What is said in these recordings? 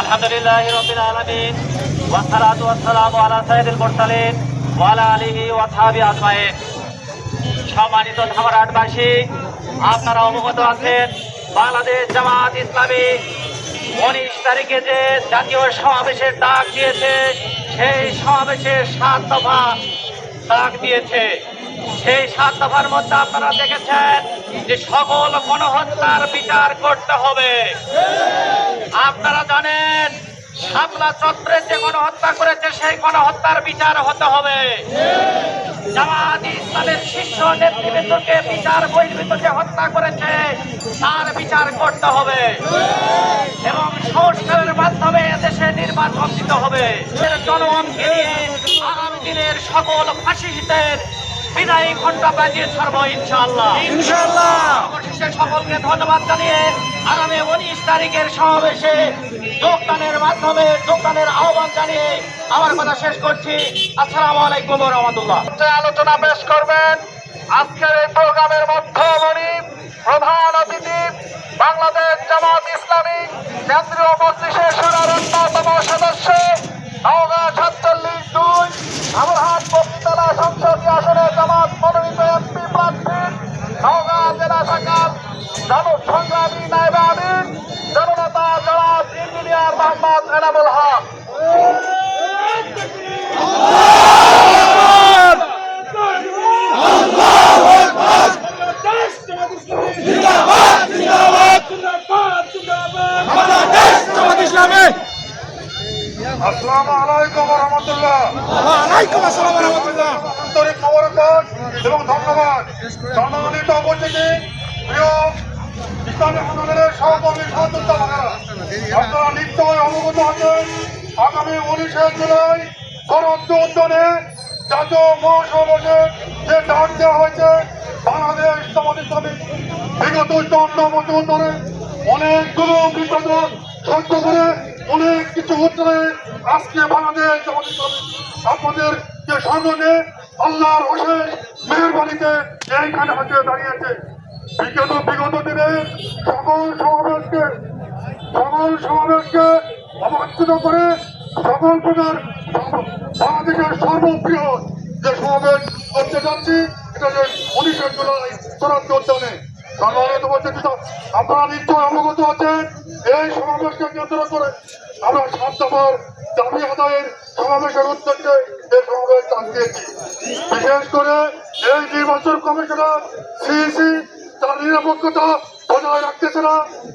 আলহামদুলিল্লাহ রবিল আলমিন ওয়াসালাত ওয়াসালাম আলা সাইদুল মুরসালিন ওয়ালা আলিহি ওয়াসাবি আজমাইন। সম্মানিত ধামার আটবাসী, আপনারা অবগত আছেন, বাংলাদেশ জামাত ইসলামী উনিশ তারিখে যে জাতীয় সমাবেশের ডাক দিয়েছে, সেই সমাবেশের সাত দফা ডাক দিয়েছে। সেই সাত দফার মধ্যে আপনারা দেখেছেন যে সকল গণহত্যার বিচার করতে হবে। আপনারা জানেন, শাপলা চত্বরে যে গণহত্যা করেছে, সেই গণহত্যার বিচার হতে হবে। জামাত ইসলামের শীর্ষ নেতৃবৃন্দকে, বিচার বহির্ভূত যে হত্যা করেছে, তার বিচার করতে হবে। সংস্কারের মাধ্যমে দেশে নির্বাচন দিতে হবে। জনগণকে নিয়ে আগামী দিনের সকল ফাঁসিদের বিদায়ী ঘণ্টা বাজিয়ে ছাড়বো ইনশাআল্লাহ। ইনশাআল্লাহ। অবশেষে সকলকে ধন্যবাদ জানিয়ে আগামী উনিশ তারিখের সমাবেশে যোগদানের মাধ্যমে যোগদানের আহ্বান জানিয়ে আমার কথা শেষ করছি। আসসালামু আলাইকুম রহমতুল্লাহ। আলোচনা পেশ করবেন। আজকের এই প্রোগ্রামের মধ্যমণি প্রধান বাংলাদেশ জামাত ইসলামী কেন্দ্রীয় মজলিসের সুরার অন্যতম সদস্য, নওগাঁ সাতচল্লিশ দুই আমরহাট বক্তিতলা সংসদীয় আসনে জামাত মনোনীত এমপি প্রার্থী, নওগাঁ জেলা শাখার জনসংগ্রামী নাইবা আমিন জননেতা জনাব ইঞ্জিনিয়ার মোহাম্মদ এনামুল হক। ওয়ালাইকুম আসসালাম রহমতুল্লাহ আন্তরিক মোবারকবাদ এবং ধন্যবাদ। সম্মানিত উপস্থিতি আগামী উনিশে জুলাই শরৎ জাতীয় মহাসমাবেশে যে ডাক দেওয়া হয়েছে, বাংলাদেশ বিগত চন্দ্র বছর ধরে অনেকগুলো বিপদ সহ্য করে কিছু উত্তরে আজকে বাংলাদেশ আপনাদের যে সামনে আল্লাহর অশেষ মেহরবানিতে এইখানে হাতে দাঁড়িয়েছে। বিগত বিগত দিনে সকল সমাবেশকে সকল সমাবেশকে অবাঞ্ছিত করে সকল প্রকার বাংলাদেশের সর্ববৃহৎ যে সমাবেশ করতে যাচ্ছি, এটা যে উনিশে জুলাই চূড়ান্ত উদ্যানে সম্মানিত উপস্থিত আপনারা নিশ্চয় অবগত আছেন। এই সমাবেশকে কেন্দ্র করে আমরা সাত দফার দাবি আদায়ের সমাবেশের উদ্দেশ্যে এই সমাবেশ দিয়েছি বিশেষ করে এই নির্বাচন কমিশনার সিইসি তার নিরাপত্তা বজায় রাখতেছে না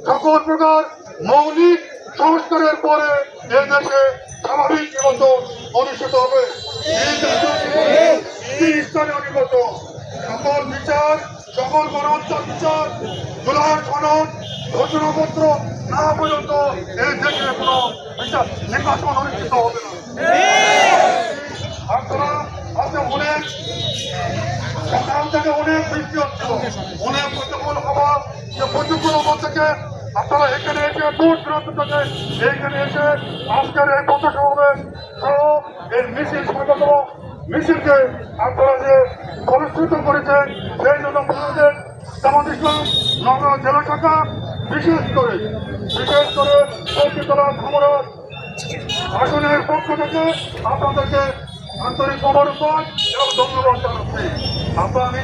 সকল প্রকার মৌলিক সংস্কারের পরে এই দেশে স্বাভাবিক নির্বাচন অনুষ্ঠিত হবে। এই তারিখ নির্বাচন। সকল বিচার, সকল গণহত্যার বিচার জুলাই সনদ ঘোষণাপত্র না পর্যন্ত এই দেশে কোনো বিচার নির্বাচন অনুষ্ঠিত হবে না। আপনারা আজকে অনেক সকাল থেকে অনেক বৃষ্টি হচ্ছিল অনেক প্রতিকূল হওয়া যে প্রতিকূল থেকে আপনারা এখানে এসে দূর দূরান্ত থেকে এইখানে এসে আজকের এই পথ সমাবেশ সহ এই মিছিল স্বাগত মিছিলকে আপনারা যে অনুষ্ঠিত করেছেন সেই জন্য বাংলাদেশ জামাত ইসলাম নগর জেলা শাখা বিশেষ করে বিশেষ করে চৌকিতলা ধামরাজ আসনের পক্ষ থেকে আপনাদেরকে আন্তরিক মোবারকবাদ এবং ধন্যবাদ জানাচ্ছি। আপনারা